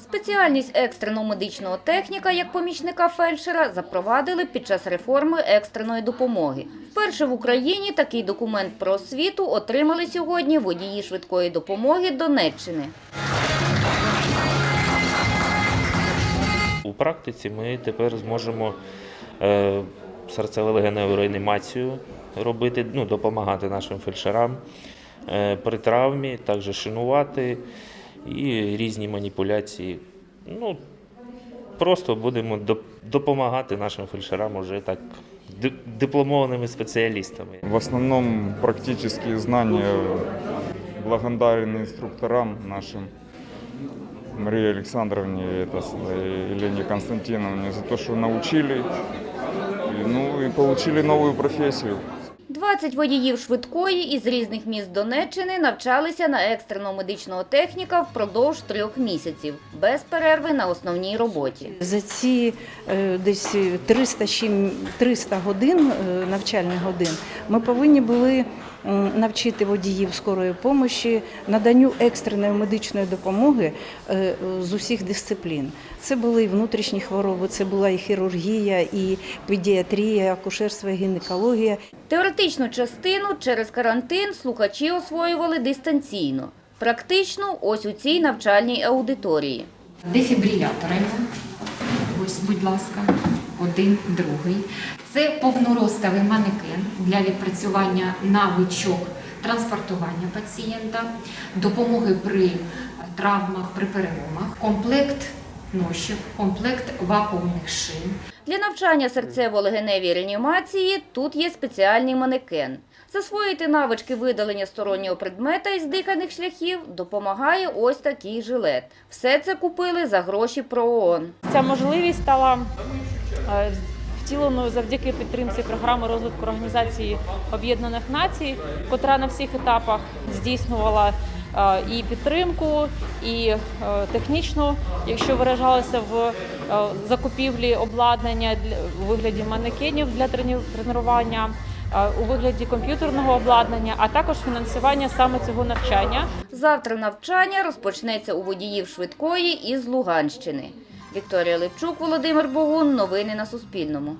Спеціальність екстреного медичного техніка як помічника фельдшера запровадили під час реформи екстреної допомоги. Вперше в Україні такий документ про освіту отримали сьогодні водії швидкої допомоги Донеччини. У практиці ми тепер зможемо е, серцево-легеневу реанімацію робити, ну, допомагати нашим фельдшерам е, при травмі, також шинувати і різні маніпуляції. Ну, просто будемо допомагати нашим фельдшерам уже так дипломованими спеціалістами. В основном практические знания благодарен инструкторам нашим, Марии Александровне и Елене Константиновне за то, что научили, и, ну и получили новую профессию. 20 водіїв швидкої із різних міст Донеччини навчалися на екстреного медичного техніка впродовж трьох місяців, без перерви на основній роботі. За ці е, десь 300, з чим- 300 годин, е, навчальних годин, ми повинні були навчити водіїв скорої допомоги наданню екстреної медичної допомоги е, з усіх дисциплін. Це були і внутрішні хвороби, це була і хірургія, і педіатрія, акушерство і гінекологія. Теоретичну частину через карантин слухачі освоювали дистанційно. Практично ось у цій навчальній аудиторії. Дефібрилятори. Ось, будь ласка, один, другий. Це повноростовий манекен для відпрацювання навичок транспортування пацієнта, допомоги при травмах, при переломах, комплект ношів, комплект вакуумних шин. Для навчання серцево-легеневій реанімації тут є спеціальний манекен. Засвоїти навички видалення стороннього предмета із дихальних шляхів допомагає ось такий жилет. Все це купили за гроші ПРООН. Ця можливість стала е, втіленою завдяки підтримці програми розвитку Організації Об'єднаних Націй, котра на всіх етапах здійснювала е, і підтримку, і е, технічну, якщо виражалося в закупівлі обладнання у вигляді манекенів для тренування. У вигляді комп'ютерного обладнання, а також фінансування саме цього навчання. Завтра навчання розпочнеться у водіїв швидкої із Луганщини. Вікторія Левчук, Володимир Богун. Новини на Суспільному.